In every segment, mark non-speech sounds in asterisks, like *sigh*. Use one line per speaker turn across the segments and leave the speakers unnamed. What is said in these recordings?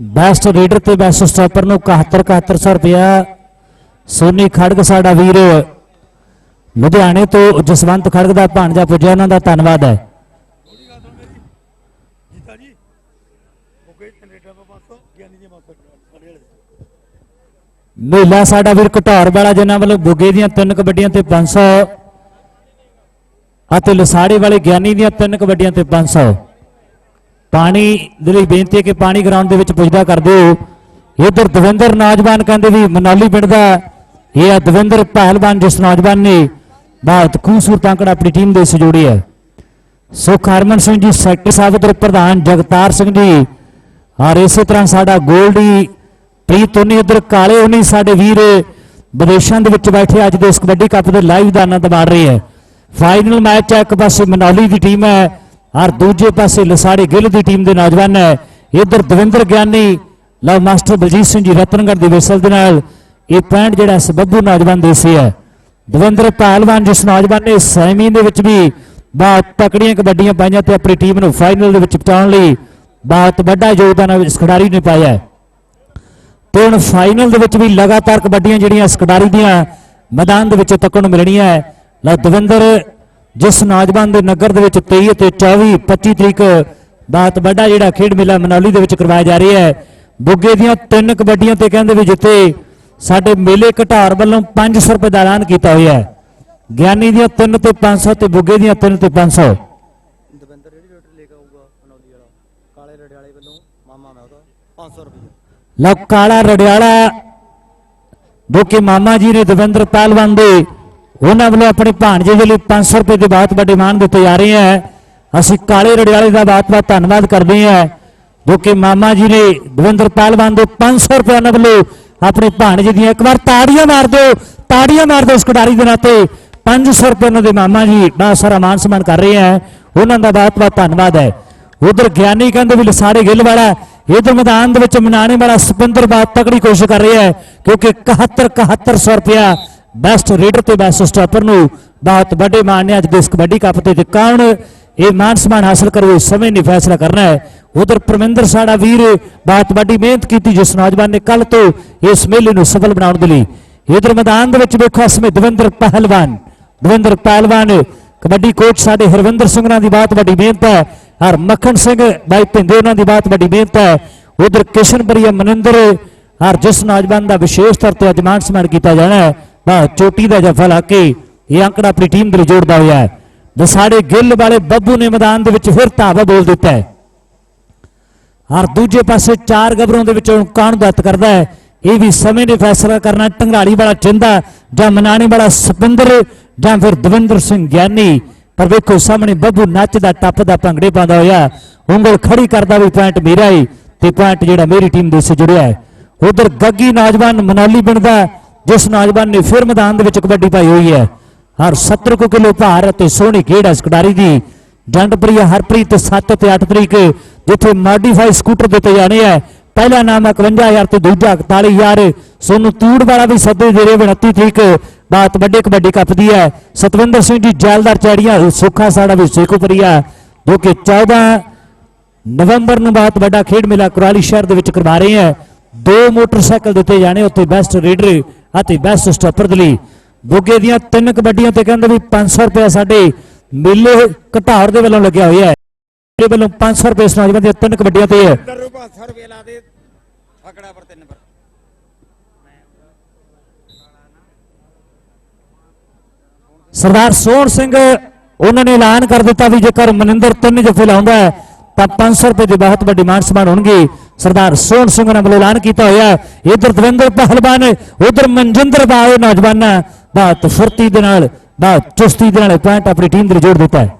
Best reader ਤੇ best stopper ਨੂੰ 71 7100 ਰੁਪਇਆ ਸੋਨੀ ਖੜਗ ਸਾਡਾ ਵੀਰ। ਲੁਧਿਆਣੇ ਤੋਂ ਜਸਵੰਤ ਖੜਗ ਦਾ ਭਾਣਜਾ ਪੁੱਜਿਆ ਉਹਨਾਂ ਦਾ ਧੰਨਵਾਦ ਹੈ।
ਜੀਤਾ ਜੀ ਮੁਕੇ ਕੈਨੇਡਾ ਤੋਂ 500 ਗਿਆਨੀ ਜੀ 500 ਸਾਡੇ ਵਾਲੇ।
ਮੇਲਾ ਸਾਡਾ ਵੀਰ ਘਟੌਰ ਵਾਲਾ ਜਿਨ੍ਹਾਂ ਵੱਲੋਂ ਬੁੱਗੇ ਦੀਆਂ ਤਿੰਨ ਕਬੱਡੀਆਂ ਤੇ 500 ਅਤੇ ਲਸਾੜੇ ਵਾਲੇ ਗਿਆਨੀ ਦੀਆਂ ਤਿੰਨ ਕਬੱਡੀਆਂ ਤੇ 500 ਪਾਣੀ ਦੇ ਲਈ ਬੇਨਤੀ ਹੈ ਕਿ ਪਾਣੀ ਗਰਾਊਂਡ ਦੇ ਵਿੱਚ ਪੁੱਜਦਾ ਕਰ ਦਿਓ। ਇਧਰ ਦਵਿੰਦਰ ਨੌਜਵਾਨ ਕਹਿੰਦੇ ਵੀ ਮਨਾਲੀ ਪਿੰਡ ਦਾ ਇਹ ਆ ਦਵਿੰਦਰ ਪਹਿਲਵਾਨ ਜਿਸ ਨੌਜਵਾਨ ਨੇ ਬਹੁਤ ਖੂਬਸੂਰਤ ਅੰਕੜਾ ਆਪਣੀ ਟੀਮ ਦੇ ਸਜੋੜੀ ਹੈ। ਸੁਖ ਹਰਮਨ ਸਿੰਘ ਜੀ, ਸੈਕਟਰ ਸਾਹਿਬ ਦੇ ਪ੍ਰਧਾਨ ਜਗਤਾਰ ਸਿੰਘ ਜੀ, ਔਰ ਇਸੇ ਤਰ੍ਹਾਂ ਸਾਡਾ ਗੋਲਡੀ ਪ੍ਰੀਤ ਉਨੀ ਉਧਰ ਕਾਲੇ ਉਨੀ ਸਾਡੇ ਵੀਰ ਵਿਦੇਸ਼ਾਂ ਦੇ ਵਿੱਚ ਬੈਠੇ ਅੱਜ ਦੇ ਇਸ ਕਬੱਡੀ ਕੱਪ ਦੇ ਲਾਈਵ ਦਾਨਾਂ ਆਨੰਦ ਮਾਣ ਰਹੇ ਹੈ। ਫਾਈਨਲ ਮੈਚ ਹੈ, ਇੱਕ ਪਾਸੇ ਮਨੌਲੀ ਦੀ ਟੀਮ ਹੈ ਔਰ ਦੂਜੇ ਪਾਸੇ ਲਸਾੜੀ ਗਿੱਲ ਦੀ ਟੀਮ ਦੇ ਨੌਜਵਾਨ ਹੈ। ਇਧਰ ਦਵਿੰਦਰ ਗਿਆਨੀ, ਲਵ ਮਾਸਟਰ ਬਲਜੀਤ ਸਿੰਘ ਜੀ ਰਤਨਗੜ੍ਹ ਦੇ ਵਿਸਲ ਦੇ ਨਾਲ ਇਹ ਪੁਆਇੰਟ ਜਿਹੜਾ ਇਸ ਨੌਜਵਾਨ ਦੇ ਸੀ ਹੈ। ਦਵਿੰਦਰ ਪਹਿਲਵਾਨ ਜਿਸ ਨੌਜਵਾਨ ਨੇ ਸੈਮੀ ਦੇ ਵਿੱਚ ਵੀ ਬਹੁਤ ਤਕੜੀਆਂ ਕਬੱਡੀਆਂ ਪਾਈਆਂ ਤੇ ਆਪਣੀ ਟੀਮ ਨੂੰ ਫਾਈਨਲ ਦੇ ਵਿੱਚ ਪਹੁੰਚਾਉਣ ਲਈ ਬਹੁਤ ਵੱਡਾ ਯੋਗਦਾਨ ਇਸ ਖਿਡਾਰੀ ਨੇ ਪਾਇਆ ਹੈ। ਤੇ ਹੁਣ ਫਾਈਨਲ ਦੇ ਵਿੱਚ ਵੀ ਲਗਾਤਾਰ ਕਬੱਡੀਆਂ ਜਿਹੜੀਆਂ ਇਸ ਖਿਡਾਰੀ ਦੀਆਂ ਮੈਦਾਨ ਦੇ ਵਿੱਚ ਤੱਕਣ ਨੂੰ ਮਿਲਣੀਆਂ ਹੈ। ਲਓ ਦਵਿੰਦਰ ਜਿਸ ਨੌਜਵਾਨ ਦੇ ਨਗਰ ਦੇ ਵਿੱਚ 23 ਅਤੇ 24 25 ਤਰੀਕ ਬਹੁਤ ਵੱਡਾ ਜਿਹੜਾ ਖੇਡ ਮੇਲਾ ਮਨੌਲੀ ਦੇ ਵਿੱਚ ਕਰਵਾਇਆ ਜਾ ਰਿਹਾ ਹੈ। ਬੁੱਗੇ ਦੀਆਂ ਤਿੰਨ ਕਬੱਡੀਆਂ ਤੇ ਕਹਿੰਦੇ ਵੀ ਜਿੱਥੇ ਸਾਡੇ ਮੇਲੇ ਘਟਾਰ ਵੱਲੋਂ 500 ਰੁਪਏ ਦਾ ਐਲਾਨ ਕੀਤਾ ਹੋਇਆ ਹੈ। ਗਿਆਨੀ ਦੀਆਂ ਤਿੰਨ ਤੇ 500 ਤੇ ਬੁੱਗੇ ਦੀਆਂ ਤਿੰਨ ਤੇ 500
ਦਵਿੰਦਰ ਜਿਹੜੀ ਰੇਟ ਲੈ ਕੇ ਆਊਗਾ ਮਨੌਲੀ ਵਾਲਾ ਕਾਲੇ ਰੜੇ ਵਾਲੇ ਵੱਲੋਂ ਮਾਮਾ ਮੈਂ ਉਹਦਾ 500 ਰੁਪਏ
ਲਓ ਕਾਲਾ ਰੜਿਆਲਾ ਜੋ ਕਿ ਮਾਮਾ ਜੀ ਨੇ ਦਵਿੰਦਰ ਪਹਿਲਵਾਨ ਦੇ ਉਹਨਾਂ ਵੱਲੋਂ ਆਪਣੇ ਭਾਣਜੇ ਦੇ ਲਈ 500 ਰੁਪਏ ਦੇ ਬਹੁਤ ਵੱਡੇ ਮਾਨ ਦਿੱਤੇ ਜਾ ਰਹੇ ਹੈ। ਅਸੀਂ ਕਾਲੇ ਰੜਿਆਲੇ ਦਾ ਬਹੁਤ-ਬਹੁਤ ਧੰਨਵਾਦ ਕਰਦੇ ਹਾਂ ਜੋ ਕਿ ਮਾਮਾ ਜੀ ਨੇ ਦਵਿੰਦਰ ਪਹਿਲਵਾਨ ਦੇ 500 ਰੁਪਏ ਉਹਨਾਂ ਵੱਲੋਂ ਆਪਣੇ ਭਾਣਜੇ ਦੀਆਂ ਇੱਕ ਵਾਰ ਤਾੜੀਆਂ ਮਾਰ ਦਿਓ, ਤਾੜੀਆਂ ਮਾਰ ਦਿਓ ਉਸ ਖਿਡਾਰੀ ਦੇ ਨਾਤੇ 500 ਰੁਪਏ ਉਹਨਾਂ ਦੇ ਮਾਮਾ ਜੀ ਬਹੁਤ ਸਾਰਾ ਮਾਨ ਸਨਮਾਨ ਕਰ ਰਹੇ ਹੈ। ਉਹਨਾਂ ਦਾ ਬਹੁਤ-ਬਹੁਤ ਧੰਨਵਾਦ ਹੈ। ਉਧਰ ਗਿਆਨੀ ਕਹਿੰਦੇ ਵੀ ਲਸਾੜੇ ਗਿੱਲ ਵਾਲਾ, ਇਧਰ ਮੈਦਾਨ ਦੇ ਵਿੱਚ ਮਨਾਣੇ ਵਾਲਾ ਸੁਪਿੰਦਰ ਬਹੁਤ ਤਕੜੀ ਕੋਸ਼ਿਸ਼ ਕਰ ਰਿਹਾ ਹੈ, ਕਿਉਂਕਿ 71 7100 ਰੁਪਇਆ ਬੈਸਟ ਰੀਡਰ ਤੇ ਬੈਸਟ ਸਟਾਪਰ ਨੂੰ ਬਹੁਤ ਵੱਡੇ ਮਾਣ ਨੇ ਅੱਜ ਦੇ ਇਸ ਕਬੱਡੀ ਕੱਪ ਤੇ ਤੇ ਕੌਣ ਇਹ ਮਾਨ ਸਮਾਨ ਹਾਸਲ ਕਰੂ ਸਮੇਂ ਨਹੀਂ ਫੈਸਲਾ ਕਰਨਾ ਹੈ। ਉਧਰ ਪ੍ਰਮਿੰਦਰ ਸਾਡਾ ਵੀਰ ਬਹੁਤ ਵੱਡੀ ਮਿਹਨਤ ਕੀਤੀ ਜਿਸ ਨੌਜਵਾਨ ਨੇ ਕੱਲ ਤੋਂ ਇਸ ਮੇਲੇ ਨੂੰ ਸਫਲ ਬਣਾਉਣ ਦੇ ਲਈ। ਇਧਰ ਮੈਦਾਨ ਦੇ ਵਿੱਚ ਵੇਖੋ ਇਸ ਸਮੇਂ ਦਵਿੰਦਰ ਪਹਿਲਵਾਨ ਦਵਿੰਦਰ ਪਹਿਲਵਾਨ, ਕਬੱਡੀ ਕੋਚ ਸਾਡੇ ਹਰਵਿੰਦਰ ਸਿੰਘ ਨਾਲ ਦੀ ਬਹੁਤ ਵੱਡੀ ਮਿਹਨਤ ਹੈ। ਹਰ ਮੱਖਣ ਸਿੰਘ, ਬਾਈ ਭਿੰਦੇ ਉਹਨਾਂ ਦੀ ਬਹੁਤ ਵੱਡੀ ਮਿਹਨਤ ਹੈ। ਉਧਰ ਕਿਸ਼ਨਪੁਰੀਆ ਮਨਿੰਦਰ, ਹਰ ਜਿਸ ਨੌਜਵਾਨ ਦਾ ਵਿਸ਼ੇਸ਼ ਤੌਰ ਤੇ ਅਜਮਾਨ ਸਮਾਨ ਕੀਤਾ ਜਾਣਾ ਹੈ। ਬਾ ਚੋਟੀ ਦਾ ਜਫਾ ਲਾ ਕੇ ਇਹ ਅੰਕੜਾ ਆਪਣੀ ਟੀਮ ਦੇ ਲਈ ਜੋੜਦਾ ਹੋਇਆ ਹੈ। ਦਸਾੜੇ ਗਿੱਲ ਵਾਲੇ ਬੱਬੂ ਨੇ ਮੈਦਾਨ ਦੇ ਵਿੱਚ ਫਿਰ ਧਾਵਾ ਬੋਲ ਦਿੱਤਾ ਹੈ। ਹਰ ਦੂਜੇ ਪਾਸੇ ਚਾਰ ਗਬਰੋਂ ਦੇ ਵਿੱਚੋਂ ਕਾਣ ਦੱਤ ਕਰਦਾ ਹੈ। ਇਹ ਵੀ ਸਮੇਂ ਨੇ ਫੈਸਲਾ ਕਰਨਾ ਟੰਗਾੜੀ ਵਾਲਾ ਚਿੰਦਾ ਜਾਂ ਮਨਾਣੀ ਵਾਲਾ ਸਪਿੰਦਰ ਜਾਂ ਫਿਰ ਦਵਿੰਦਰ ਸਿੰਘ ਗਿਆਨੀ। ਪਰ ਵੇਖੋ ਸਾਹਮਣੇ ਬੱਬੂ ਨੱਚਦਾ, ਟੱਪਦਾ, ਭੰਗੜੇ ਪਾਉਂਦਾ ਹੋਇਆ। ਉਂਗਲ ਖੜੀ ਕਰਦਾ ਵੀ ਪੁਆਇੰਟ ਮੇਰਾ ਹੀ ਤੇ ਪੁਆਇੰਟ ਜਿਹੜਾ ਮੇਰੀ ਟੀਮ ਦੇ ਸੇ ਜੁੜਿਆ ਹੈ। ਉਧਰ ਗੱਗੀ ਨੌਜਵਾਨ ਮਨਾਲੀ ਬਣਦਾ ਜਿਸ ਨੌਜਵਾਨ ਨੇ ਫਿਰ ਮੈਦਾਨ ਦੇ ਵਿੱਚ ਕਬੱਡੀ ਪਾਈ ਹੋਈ ਹੈ। ਹਰ 70 ਕੁ ਕਿਲੋ ਭਾਰ ਅਤੇ ਸੋਹਣੀ ਖੇਡ ਹੈ ਇਸ ਖਿਡਾਰੀ ਦੀ। ਜੰਡਪ੍ਰਿਆ ਹਰਪ੍ਰੀਤ 7 ਤੇ 8 ਤਰੀਕ, ਜਿੱਥੇ ਮੋਡੀਫਾਈ ਸਕੂਟਰ ਦਿੱਤੇ ਜਾਣੇ ਹੈ। ਪਹਿਲਾ ਨਾਮ 51000 ਤੇ ਦੂਜਾ 41000 ਸੋਨੂੰ ਤੂੜ ਵਾਲਾ ਵੀ ਸੱਦੇ ਦੇ ਰਹੇ 29 ਤਰੀਕ। ਬਾਤ ਵੱਡੇ ਕਬੱਡੀ ਕੱਪ ਦੀ ਹੈ। ਸਤਵਿੰਦਰ ਸਿੰਘ ਜੀ, ਜੈਲਦਾਰ ਚੈੜੀਆਂ, ਸੁੱਖਾ ਸਾਡਾ ਵੀ ਸੇਖੋਪਰੀਆ, ਜੋ ਕਿ 14 ਨਵੰਬਰ ਨੂੰ ਬਹੁਤ ਵੱਡਾ ਖੇਡ ਮੇਲਾ ਕੁਰਾਲੀ ਸ਼ਹਿਰ ਦੇ ਵਿੱਚ ਕਰਵਾ ਰਹੇ ਹੈ। ਦੋ ਮੋਟਰਸਾਈਕਲ ਦਿੱਤੇ ਜਾਣੇ, ਉੱਥੇ ਬੈਸਟ ਰੇਡਰ ਅਤੇ ਬੈਸਟ ਸਟਾਪਰ ਦੇ ਲਈ। ਬੁੱਗੇ ਦੀਆਂ ਤਿੰਨ ਕਬੱਡੀਆਂ ਤੇ ਕਹਿੰਦੇ ਵੀ 500 ਰੁਪਏ ਸਾਡੇ ਮੇਲੇ ਘਟਾਰ ਦੇ ਵੱਲੋਂ ਲੱਗਿਆ ਹੋਇਆ ਹੈ। ਮੇਰੇ ਵੱਲੋਂ 500 ਰੁਪਏ ਇਸ ਨੌਜਵਾਨ ਦੀਆਂ ਤਿੰਨ ਕਬੱਡੀਆਂ ਤੇ ਹੈ।
ਦਰ 500 ਰੁਪਏ ਲਾ ਦੇ ਫਕੜਾ ਪਰ ਤਿੰਨ ਪਰ।
ਸਰਦਾਰ ਸੋਹਣ ਸਿੰਘ ਉਹਨਾਂ ਨੇ ਐਲਾਨ ਕਰ ਦਿੱਤਾ ਵੀ ਜੇਕਰ ਮਨਿੰਦਰ ਤਿੰਨ ਜਫੇ ਲਾਉਂਦਾ ਹੈ ਤਾਂ 500 ਰੁਪਏ ਦੇ ਬਹੁਤ ਵੱਡੇ ਮਾਨ ਸਨਮਾਨ ਹੋਣਗੇ। ਸਰਦਾਰ ਸੋਹਣ ਸਿੰਘ ਨੇ ਵੱਲੋਂ ਐਲਾਨ ਕੀਤਾ ਹੋਇਆ ਹੈ ਇਧਰ ਦਵਿੰਦਰ ਪਹਿਲਵਾਨ ਉਧਰ ਮਨਜਿੰਦਰ ਬਾਏ ਨੌਜਵਾਨਾਂ ਬਹੁਤ ਫੁਰਤੀ ਦੇ ਨਾਲ ਬਹੁਤ ਚੁਸਤੀ ਦੇ ਨਾਲ ਪੁਆਇੰਟ ਆਪਣੀ ਟੀਮ ਦੇ ਲਈ ਜੋੜ ਦਿੱਤਾ ਹੈ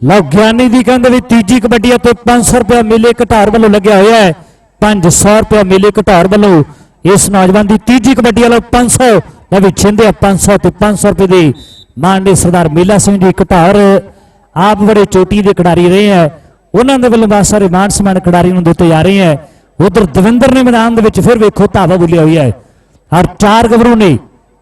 ਲਓ ਗਿਆਨੀ ਦੀ ਕਹਿੰਦੇ ਵੀ ਤੀਜੀ ਕਬੱਡੀ ਅਤੇ 500 ਰੁਪਏ ਮੇਲੇ ਘਟਾਰ ਵੱਲੋਂ ਲੱਗਿਆ ਹੋਇਆ ਹੈ 500 ਰੁਪਏ ਮੇਲੇ ਘਟਾਰ ਵੱਲੋਂ ਇਸ ਨੌਜਵਾਨ ਦੀ ਤੀਜੀ ਕਬੱਡੀ ਵੱਲੋਂ 500 ਲੈ ਵੀ ਛਿੰਦੇ 500 ਤੇ 500 ਰੁਪਏ ਦੇ ਮਾਨ ਸਰਦਾਰ ਮੇਲਾ ਸਿੰਘ ਜੀ ਘਟਾਰ ਆਪ ਬੜੇ ਚੋਟੀ ਦੇ ਖਿਡਾਰੀ ਰਹੇ ਹੈ। ਉਹਨਾਂ ਦੇ ਵੱਲੋਂ ਬਹੁਤ ਸਾਰੇ ਮਾਨ ਸਨਮਾਨ ਖਿਡਾਰੀ ਨੂੰ ਦਿੱਤੇ ਜਾ ਰਹੇ ਹੈ। ਉਧਰ ਦਵਿੰਦਰ ਨੇ ਮੈਦਾਨ ਦੇ ਵਿੱਚ ਫਿਰ ਵੇਖੋ ਧਾਵਾ ਬੁੱਲਿਆ ਹੋਇਆ ਹੈ। ਔਰ ਚਾਰ ਗੱਭਰੂ ਨੇ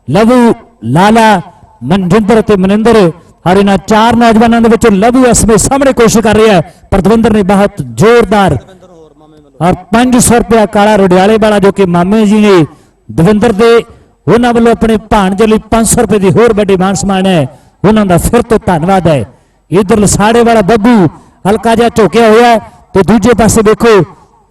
ਲਵੂ, ਲਾਲਾ, ਮਨਜਿੰਦਰ ਤੇ ਮਨਿੰਦਰ ਔਰ ਇਹਨਾਂ ਚਾਰ ਨੌਜਵਾਨਾਂ ਦੇ ਵਿੱਚੋਂ ਲਵੂ ਐਸਮੇ ਸਾਹਮਣੇ ਕੋਸ਼ਿਸ਼ ਕਰ ਰਿਹਾ ਹੈ, ਪਰ ਦਵਿੰਦਰ ਨੇ ਬਹੁਤ ਜ਼ੋਰਦਾਰ
ਦਵਿੰਦਰ ਹੋਰ ਮਾਮੇ
ਔਰ 500 ਰੁਪਇਆ ਕਾਲਾ ਰੁਡਿਆਲੇ ਵਾਲਾ ਜੋ ਕਿ ਮਾਮੇ ਜੀ ਨੇ ਦਵਿੰਦਰ ਦੇ ਉਹਨਾਂ ਵੱਲੋਂ ਆਪਣੇ ਭਾਣਜੇ ਲਈ 500 ਰੁਪਏ ਦੀ ਹੋਰ ਵੱਡੀ ਮਾਨ ਸਨਮਾਨ ਹੈ। ਉਹਨਾਂ ਦਾ ਫਿਰ ਤੋਂ ਧੰਨਵਾਦ ਹੈ। ਇਧਰ ਲਸਾੜੇ ਵਾਲਾ ਬੱਬੂ ਹਲਕਾ ਜਿਹਾ ਝੋਕਿਆ ਹੋਇਆ ਤੇ ਦੂਜੇ ਪਾਸੇ ਦੇਖੋ,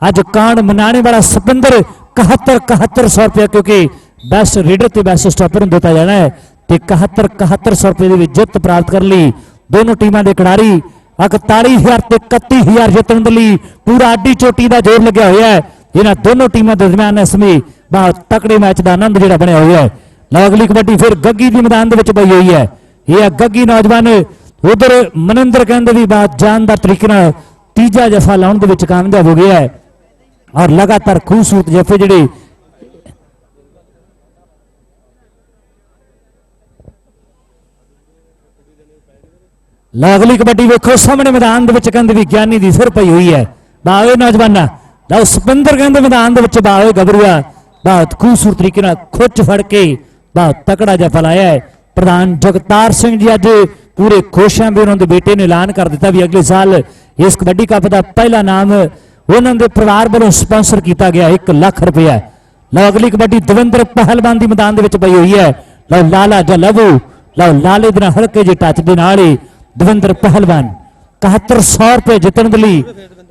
ਅੱਜ ਕਾਂਡ ਮਨਾਣੇ ਵਾਲਾ ਸਪਿੰਦਰ 71 7100 ਰੁਪਏ ਕਿਉਂਕਿ ਬੈਸਟ ਰੀਡਰ ਤੇ ਬੈਸਟ ਸਟਾਪਰ ਨੂੰ ਦਿੱਤਾ ਜਾਣਾ ਹੈ ਤੇ 71 7100 ਰੁਪਏ ਦੇ ਵਿੱਚ ਜਿੱਤ ਪ੍ਰਾਪਤ ਕਰਨ ਲਈ ਦੋਨੋਂ ਟੀਮਾਂ ਦੇ ਖਿਡਾਰੀ 41000 ਤੇ 31000 ਜਿੱਤਣ ਦੇ ਲਈ ਪੂਰਾ ਆਡੀ ਚੋਟੀ ਦਾ ਜ਼ੋਰ ਲੱਗਿਆ ਹੋਇਆ ਹੈ। ਇਹਨਾਂ ਦੋਨੋਂ ਟੀਮਾਂ ਦੇ ਦਰਮਿਆਨ ਇਸ ਸਮੇਂ ਬਹੁਤ ਤਕੜੇ ਮੈਚ ਦਾ ਆਨੰਦ ਜਿਹੜਾ ਬਣਿਆ ਹੋਇਆ ਹੈ। ਲਓ ਅਗਲੀ ਕਬੱਡੀ ਫਿਰ ਗੱਗੀ ਦੀ ਮੈਦਾਨ ਦੇ ਵਿੱਚ ਪਈ ਹੋਈ ਹੈ। ਇਹ ਹੈ ਗੱਗੀ ਨੌਜਵਾਨ ਉਧਰ ਮਨਿੰਦਰ ਕਹਿੰਦੇ ਵੀ ਬਹੁਤ ਜਾਨਦਾਰ ਤਰੀਕੇ ਨਾਲ ਤੀਜਾ ਜਫਾ ਲਾਉਣ ਦੇ ਵਿੱਚ ਕਾਮਯਾਬ ਹੋ ਗਿਆ ਹੈ। ਔਰ ਲਗਾਤਾਰ ਖੂਬਸੂਰਤ ਜਫੇ ਜਿਹੜੇ ਲਓ ਅਗਲੀ ਕਬੱਡੀ ਵੇਖੋ ਸਾਹਮਣੇ ਮੈਦਾਨ ਦੇ ਵਿੱਚ ਕਹਿੰਦੇ ਵੀ ਗਿਆਨੀ ਦੀ ਸਿਰ ਪਈ ਹੋਈ ਹੈ। ਬਾਵੇ ਨੌਜਵਾਨਾਂ, ਲਓ ਸਪਿੰਦਰ ਕਹਿੰਦੇ ਮੈਦਾਨ ਦੇ ਵਿੱਚ ਬਾਵੇ ਗੱਭਰੂਆ ਬਹੁਤ ਖੂਬਸੂਰਤ ਤਰੀਕੇ ਨਾਲ ਖੁੱਚ ਫੜ ਕੇ ਬਹੁਤ ਤਕੜਾ ਜਿਹਾ ਫਲਾਇਆ ਹੈ। ਪ੍ਰਧਾਨ ਜਗਤਾਰ ਸਿੰਘ ਜੀ ਅੱਜ ਪੂਰੇ ਖੁਸ਼ ਹਨ ਵੀ ਉਹਨਾਂ ਦੇ ਬੇਟੇ ਨੇ ਐਲਾਨ ਕਰ ਦਿੱਤਾ ਵੀ ਅਗਲੇ ਸਾਲ ਇਸ ਕਬੱਡੀ ਕੱਪ ਦਾ ਪਹਿਲਾ ਨਾਮ ਉਹਨਾਂ ਦੇ ਪਰਿਵਾਰ ਵੱਲੋਂ ਸਪਾਂਸਰ ਕੀਤਾ ਗਿਆ 1 ਲੱਖ ਰੁਪਇਆ। ਲਓ, ਅਗਲੀ ਕਬੱਡੀ ਦਵਿੰਦਰ ਪਹਿਲਵਾਨ ਦੀ ਮੈਦਾਨ ਦੇ ਵਿੱਚ ਪਈ ਹੋਈ ਹੈ। ਲਓ, ਲਾਲਾ ਜਲਵੂ ਲਓ, ਲਾਲੇ ਦੇ ਨਾਲ ਹਲਕੇ ਜਿਹੇ ਟੱਚ ਦੇ ਨਾਲ ਹੀ ਦਵਿੰਦਰ ਪਹਿਲਵਾਨ। 7100 ਰੁਪਏ ਜਿੱਤਣ ਦੇ ਲਈ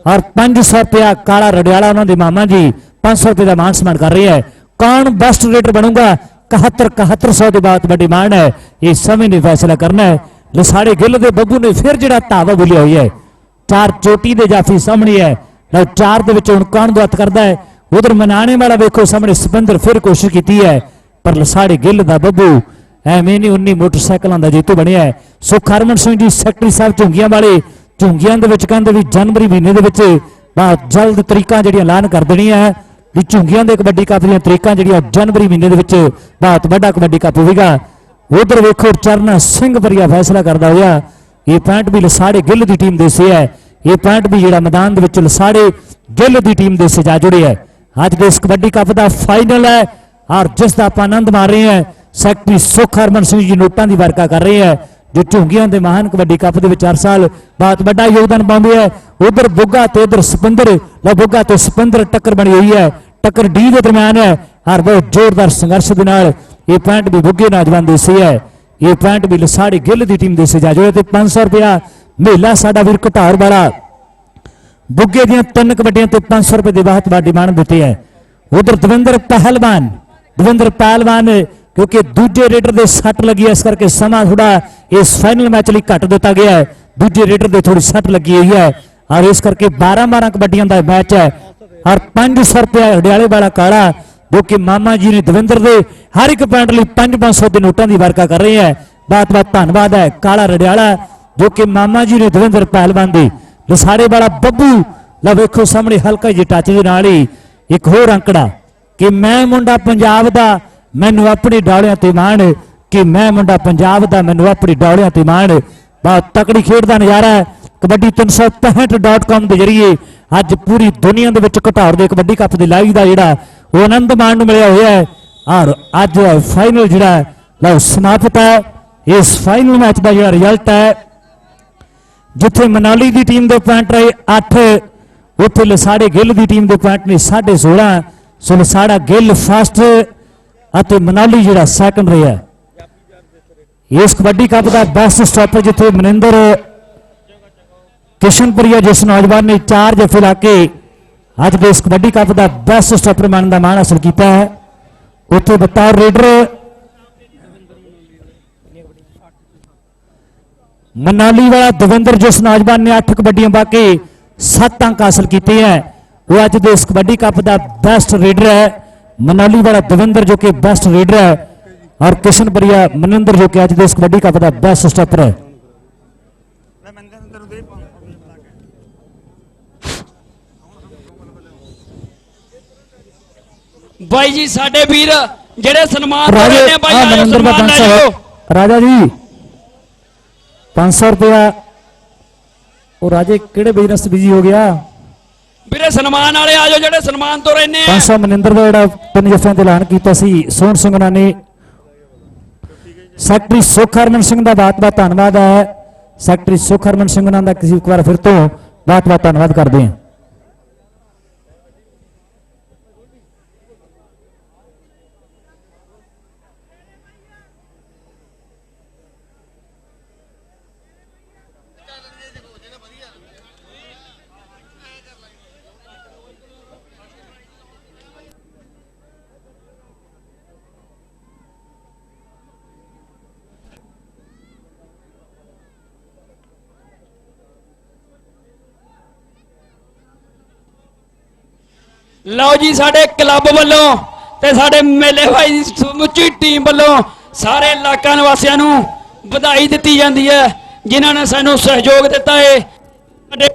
ਔਰ 500 ਰੁਪਇਆ ਕਾਲਾ ਰੜਿਆਲਾ ਉਹਨਾਂ ਦੇ ਮਾਮਾ ਜੀ 500 ਰੁਪਏ ਦਾ ਮਾਨ ਸਨਮਾਨ ਕਰ ਰਹੇ ਹੈ। ਕੌਣ ਬੈਸਟ ਰੇਟਰ ਬਣੂਗਾ? 71 7100 ਦੇ ਬਾਅਦ ਵੱਡੀ ਮਾਨ ਹੈ। ਇਹ ਸਮੇਂ ਨੇ ਫੈਸਲਾ ਕਰਨਾ ਹੈ। ਲਸਾੜੇ ਗਿੱਲ ਦੇ ਬੱਬੂ ਨੇ ਫਿਰ ਜਿਹੜਾ ਧਾਵਾ ਬੋਲਿਆ ਹੋਈ ਹੈ। ਚਾਰ ਚੋਟੀ ਦੇ ਜਾਫੀ ਸਾਹਮਣੇ ਹੈ। ਲਓ, ਚਾਰ ਦੇ ਵਿੱਚ ਹੁਣ ਕੌਣ ਦੁਆਤ ਕਰਦਾ ਹੈ? ਉਧਰ ਮਨਾਣੇ ਵਾਲਾ ਵੇਖੋ, ਸਾਹਮਣੇ ਸਪਿੰਦਰ ਫਿਰ ਕੋਸ਼ਿਸ਼ ਕੀਤੀ ਹੈ। ਪਰ ਲਸਾੜੇ ਗਿੱਲ ਦਾ ਬੱਬੂ ਐਵੇਂ ਨਹੀਂ 19 ਮੋਟਰਸਾਈਕਲਾਂ ਦਾ ਜੇਤੂ ਬਣਿਆ ਹੈ। ਸੋ ਹਰਮਨ ਸਿੰਘ ਜੀ, ਸੈਕਟਰੀ ਸਾਹਿਬ ਝੁੰਗੀਆਂ ਵਾਲੇ, ਝੁੰਗੀਆਂ ਦੇ ਵਿੱਚ ਕਹਿੰਦੇ ਵੀ ਜਨਵਰੀ ਮਹੀਨੇ ਦੇ ਵਿੱਚ ਬਹੁਤ ਜਲਦ ਤਰੀਕਾਂ ਜਿਹੜੀਆਂ ਐਲਾਨ ਕਰ ਦੇਣੀਆਂ ਹੈ। ਵੀ ਝੁੰਗੀਆਂ ਦੇ ਕਬੱਡੀ ਕੱਪ ਦੀਆਂ ਤਰੀਕਾਂ ਜਿਹੜੀਆਂ ਜਨਵਰੀ ਮਹੀਨੇ ਦੇ ਵਿੱਚ ਬਹੁਤ ਵੱਡਾ ਕਬੱਡੀ ਕੱਪ ਹੋਵੇਗਾ ਉਧਰ ਵੇਖੋ ਚਰਨ ਸਿੰਘ ਵਰੀਆ ਫੈਸਲਾ ਕਰਦਾ ਹੋਇਆ। ਇਹ ਪੁਆਇੰਟ ਵੀ ਲਸਾੜੇ ਗਿੱਲ ਦੀ ਟੀਮ ਦੇ ਸੇ ਹੈ। ਇਹ ਪੁਆਇੰਟ ਵੀ ਜਿਹੜਾ ਮੈਦਾਨ ਦੇ ਵਿੱਚ ਲਸਾੜੇ ਗਿੱਲ ਦੀ ਟੀਮ ਦੇ ਸੇ ਜਾ ਜੁੜਿਆ ਹੈ। ਅੱਜ ਦੇ ਇਸ ਕਬੱਡੀ ਕੱਪ ਦਾ ਫਾਈਨਲ ਹੈ। ਔਰ ਜਿਸ ਦਾ ਆਪਾਂ ਆਨੰਦ ਮਾਰ ਰਹੇ ਹਾਂ, ਸੈਕਟਰੀ ਸੁਖ ਹਰਮਨ ਸਿੰਘ ਜੀ ਨੋਟਾਂ ਦੀ ਵਰਕਾ ਕਰ ਰਹੇ ਹੈ, ਜੋ ਝੁੰਗੀਆਂ ਦੇ ਮਹਾਨ ਕਬੱਡੀ ਕੱਪ ਦੇ ਵਿੱਚ ਹਰ ਸਾਲ ਬਹੁਤ ਵੱਡਾ ਯੋਗਦਾਨ ਪਾਉਂਦੇ ਹੈ। ਉਧਰ ਬੁੱਗਾ ਤੇ ਉਧਰ ਸਪਿੰਦਰ ਲਓ ਬੁੱਗਾ ਤੇ ਸਪਿੰਦਰ ਟੱਕਰ ਬਣੀ ਹੋਈ ਹੈ ਟੱਕਰ ਡੀ ਦੇ ਦਰਮਿਆਨ ਹੈ ਹਰ ਬਹੁਤ ਜ਼ੋਰਦਾਰ ਸੰਘਰਸ਼ ਦੇ ਨਾਲ ਇਹ ਪੁਆਇੰਟ ਵੀ ਬੁੱਗੇ ਨੌਜਵਾਨ ਦੇ ਸੀ ਹੈ ਇਹ ਪੁਆਇੰਟ ਵੀ ਲਸਾੜੀ ਗਿੱਲ ਦੀ ਟੀਮ ਦੇ ਸੇ ਜਾ ਜੋਏ ਤੇ 500 ਰੁਪਇਆ ਮਹਿਲਾ ਸਾਡਾ ਵੀਰ ਘਟਾਰ ਵਾਲਾ ਬੁੱਗੇ ਦੀਆਂ ਤਿੰਨ ਕਬੱਡੀਆਂ ਤੇ 500 ਰੁਪਏ ਦੇ ਬਾਅਦ ਵੱਡੀ ਮਾਨ ਦਿੱਤੇ ਹੈ ਉਧਰ ਦਵਿੰਦਰ ਪਹਿਲਵਾਨ ਦਵਿੰਦਰ ਪਹਿਲਵਾਨ ਕਿਉਂਕਿ ਦੂਜੇ ਰੇਡਰ ਦੇ ਸੱਟ ਲੱਗੀ ਹੈ ਇਸ ਕਰਕੇ ਸਮਾਂ ਥੋੜਾ ਇਸ ਫਾਈਨਲ ਮੈਚ ਲਈ ਘੱਟ ਦਿੱਤਾ ਗਿਆ ਹੈ ਦੂਜੇ ਰੇਡਰ ਦੇ ਥੋੜੀ ਸੱਟ ਲੱਗੀ ਹੋਈ ਹੈ ਔਰ ਇਸ ਕਰਕੇ 12 12 ਕਬੱਡੀਆਂ ਦਾ ਮੈਚ ਹੈ। ਔਰ 500 ਰੁਪਏ ਹੜਿਆਲੇ ਵਾਲਾ ਕਾਲਾ, ਜੋ ਕਿ ਮਾਮਾ ਜੀ ਨੇ ਦਵਿੰਦਰ ਦੇ ਹਰ ਇੱਕ ਪੁਆਇੰਟ ਲਈ 5-500 ਦੇ ਨੋਟਾਂ ਦੀ ਵਰਕਾ ਕਰ ਰਹੇ ਹੈ। ਬਹੁਤ ਬਹੁਤ ਧੰਨਵਾਦ ਹੈ। ਕਾਲਾ ਰੜਿਆਲਾ, ਜੋ ਕਿ ਮਾਮਾ ਜੀ ਨੇ ਦਵਿੰਦਰ ਪਹਿਲਵਾਨ ਦੇ। ਲਸਾੜੇ ਵਾਲਾ ਬੱਬੂ ਲਾ ਵੇਖੋ ਸਾਹਮਣੇ ਹਲਕਾ ਜਿਹੇ ਟੱਚ ਦੇ ਨਾਲ ਹੀ ਇੱਕ ਹੋਰ ਅੰਕੜਾ, ਕਿ ਮੈਂ ਮੁੰਡਾ ਪੰਜਾਬ ਦਾ, ਮੈਨੂੰ ਆਪਣੇ ਡੌਲਿਆਂ ਤੇ ਮਾਣ, ਕਿ ਮੈਂ ਮੁੰਡਾ ਪੰਜਾਬ ਦਾ, ਮੈਨੂੰ ਆਪਣੇ ਡੌਲਿਆਂ ਤੇ ਮਾਣ। ਬਹੁਤ ਤਕੜੀ ਖੇਡ ਦਾ ਨਜ਼ਾਰਾ ਹੈ। ਕਬੱਡੀ 365.com ਦੇ ਜਰੀਏ ਅੱਜ ਪੂਰੀ ਦੁਨੀਆ ਦੇ ਵਿੱਚ ਘਟਾਰ ਦੇ ਕਬੱਡੀ ਕੱਪ ਦੇ ਲਾਈਵ ਦਾ ਜਿਹੜਾ ਉਹ ਆਨੰਦ ਮਾਣ ਨੂੰ ਮਿਲਿਆ ਹੋਇਆ ਹੈ। ਔਰ ਅੱਜ ਫਾਈਨਲ ਜਿਹੜਾ ਹੈ, ਲਓ ਸਮਾਪਤ ਹੈ। ਇਸ ਫਾਈਨਲ ਮੈਚ ਦਾ ਜਿਹੜਾ ਰਿਜ਼ਲਟ ਹੈ ਜਿੱਥੇ ਮਨਾਲੀ ਦੀ ਟੀਮ ਦੇ ਪੁਆਇੰਟ ਰਹੇ 8 ਉੱਥੇ ਲਸਾੜੇ ਗਿੱਲ ਦੀ ਟੀਮ ਦੇ ਪੁਆਇੰਟ ਨੇ 16.5 ਸੋ ਲਸਾੜਾ ਗਿੱਲ ਫਸਟ ਅਤੇ ਮਨਾਲੀ ਜਿਹੜਾ ਸੈਕੰਡ ਰਿਹਾ ਇਸ ਕਬੱਡੀ ਕੱਪ ਦਾ ਬੈਸਟ ਸਟਾਪਰ ਜਿੱਥੇ ਮਨਿੰਦਰ ਕਿਸ਼ਨਪੁਰੀਆ ਜਿਸ ਨੌਜਵਾਨ ਨੇ ਚਾਰ ਜਫੇ ਲਾ ਕੇ ਅੱਜ ਦੇ ਇਸ ਕਬੱਡੀ ਕੱਪ ਦਾ ਬੈਸਟ ਸਟਾਪਰ ਬਣਨ ਦਾ ਮਾਣ ਹਾਸਲ ਕੀਤਾ ਹੈ। ਉੱਥੇ ਬਤੌਰ ਰੇਡਰ ਮਨਾਲੀ ਵਾਲਾ ਦਵਿੰਦਰ ਜਿਸ ਨੌਜਵਾਨ ਨੇ 8 ਕਬੱਡੀਆਂ ਪਾ ਕੇ 7 ਅੰਕ ਹਾਸਲ ਕੀਤੇ ਹੈ, ਉਹ ਅੱਜ ਦੇ ਇਸ ਕਬੱਡੀ ਕੱਪ ਦਾ ਬੈਸਟ ਰੇਡਰ ਹੈ। ਮਨਾਲੀ ਵਾਲਾ ਦਵਿੰਦਰ ਜੋ ਕਿ ਬੈਸਟ ਰੇਡਰ ਹੈ ਔਰ ਕਿਸ਼ਨਪੁਰੀਆ ਮਨਿੰਦਰ ਜੋ ਕਿ ਅੱਜ ਦੇ ਇਸ ਕਬੱਡੀ ਕੱਪ ਦਾ ਬੈਸਟ ਸਟਾਪਰ ਹੈ
ਲੈ ਮੰਦਰ ਤੈਨੂੰ ਦੇ 500 ਰੁਪਏ ਬਣਾ ਕੇ
ਬਾਈ ਜੀ ਸਾਡੇ ਵੀਰ ਜਿਹੜੇ ਸਨਮਾਨ
ਰਾਜੇ
ਰਹੇ ਨੇ ਬਾਈ
ਆ
ਆਜੋ
ਮਨਿੰਦਰ ਦਾ
ਸਨਮਾਨ ਲੈ
500
ਜਾਓ
ਰਾਜਾ ਜੀ 500 ਰੁਪਇਆ ਉਹ ਰਾਜੇ ਕਿਹੜੇ ਬਿਜ਼ਨਸ ਬਿਜ਼ੀ ਹੋ ਗਿਆ?
ਵੀਰੇ ਸਨਮਾਨ ਵਾਲੇ ਆਜੋ ਜਿਹੜੇ ਸਨਮਾਨ ਤੋਂ ਰਹਿੰਦੇ ਆ।
500 ਮਨਿੰਦਰ ਦਾ ਜਿਹੜਾ ਤਿੰਨ ਜੱਫਿਆਂ ਤੇ ਐਲਾਨ ਕੀਤਾ ਸੀ ਸੋਹਣ ਸਿੰਘ ਉਹਨਾਂ ਨੇ ਸੈਕਟਰੀ ਸੁਖ ਹਰਮਨ ਸਿੰਘ ਦਾ ਬਹੁਤ-ਬਹੁਤ ਧੰਨਵਾਦ ਹੈ। ਸੈਕਟਰੀ ਸੁਖ ਹਰਮਨ ਸਿੰਘ ਉਹਨਾਂ ਦਾ ਕਿਸੇ ਇੱਕ ਵਾਰ ਫਿਰ ਤੋਂ ਬਹੁਤ-ਬਹੁਤ ਧੰਨਵਾਦ ਕਰਦੇ ਹਾਂ।
ਲਓ ਜੀ ਸਾਡੇ ਕਲੱਬ ਵੱਲੋਂ ਤੇ ਸਾਡੇ ਮੇਲੇ ਭਾਈ ਦੀ ਸਮੁੱਚੀ ਟੀਮ ਵੱਲੋਂ ਸਾਰੇ ਇਲਾਕਾ ਨਿਵਾਸੀਆਂ ਨੂੰ ਵਧਾਈ ਦਿੱਤੀ ਜਾਂਦੀ ਹੈ, ਜਿਨ੍ਹਾਂ ਨੇ ਸਾਨੂੰ ਸਹਿਯੋਗ ਦਿੱਤਾ ਹੈ ਸਾਡੇ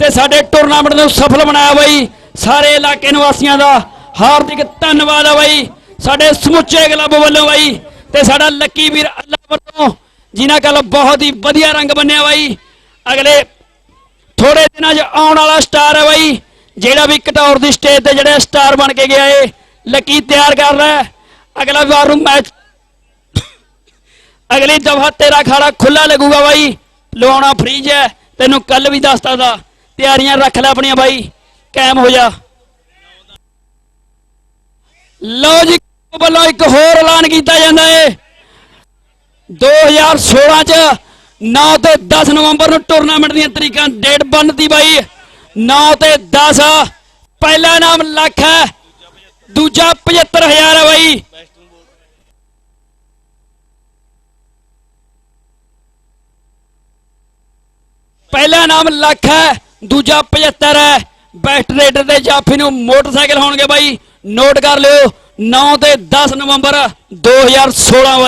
ਤੇ ਸਾਡੇ ਟੂਰਨਾਮੈਂਟ ਨੂੰ ਸਫਲ ਬਣਾਇਆ ਬਾਈ, ਸਾਰੇ ਇਲਾਕੇ ਨਿਵਾਸੀਆਂ ਦਾ ਹਾਰਦਿਕ ਧੰਨਵਾਦ ਹੈ ਬਾਈ। ਸਾਡੇ ਸਮੁੱਚੇ ਕਲੱਬ ਵੱਲੋਂ ਬਾਈ, ਤੇ ਸਾਡਾ ਲੱਕੀ ਵੀਰ ਅੱਲਾ ਵੱਲੋਂ, ਜਿਨ੍ਹਾਂ ਕੱਲ ਬਹੁਤ ਹੀ ਵਧੀਆ ਰੰਗ ਬੰਨਿਆ ਬਾਈ। ਅਗਲੇ ਥੋੜੇ ਦਿਨਾਂ 'ਚ ਆਉਣ ਵਾਲਾ ਸਟਾਰ ਹੈ ਬਾਈ ਜਿਹੜਾ ਵੀ ਕਟੌਰ ਦੀ ਸਟੇਜ ਤੇ ਜਿਹੜਾ ਸਟਾਰ ਬਣ ਕੇ ਗਿਆ ਏ, ਲੱਕੀ ਤਿਆਰ ਕਰ ਰਿਹਾ ਅਗਲਾ ਵਾਰ ਨੂੰ ਮੈਚ *coughs* ਅਗਲੀ ਦਫਾ ਤੇਰਾ ਖਾੜਾ ਖੁੱਲਾ ਲੱਗੂਗਾ ਬਾਈ। ਲਵਾਉਣਾ ਫ੍ਰੀਜ ਹੈ। ਤੈਨੂੰ ਕੱਲ ਵੀ ਦੱਸਤਾ ਦਾ ਤਿਆਰੀਆਂ ਰੱਖ ਲੈ ਆਪਣੀਆਂ ਬਾਈ। ਕਾਇਮ ਹੋ ਜਾ। ਲਓ ਜੀ ਵੱਲੋਂ ਇੱਕ ਹੋਰ ਐਲਾਨ ਕੀਤਾ ਜਾਂਦਾ ਏ। 2016 ਚ 9 ਤੋਂ 10 ਨਵੰਬਰ ਨੂੰ ਟੂਰਨਾਮੈਂਟ ਦੀਆਂ ਤਰੀਕਾਂ ਡੇਟ ਬੰਨਤੀ ਬਾਈ। 9 ਤੇ 10 ਪਹਿਲਾ ਨਾਮ ਲੱਖ ਹੈ, ਦੂਜਾ 75000 ਹੈ ਬਾਈ। ਪਹਿਲਾ ਨਾਮ ਲੱਖ ਹੈ, ਦੂਜਾ 75 ਹੈ। ਬੈਸਟ ਰੇਡਰ ਦੇ ਜਾਫੀ ਨੂੰ ਮੋਟਰਸਾਈਕਲ ਹੋਣਗੇ ਬਾਈ। ਨੋਟ ਕਰ ਲਿਓ 9 ਤੇ 10 ਨਵੰਬਰ 2016 ਬਾਈ।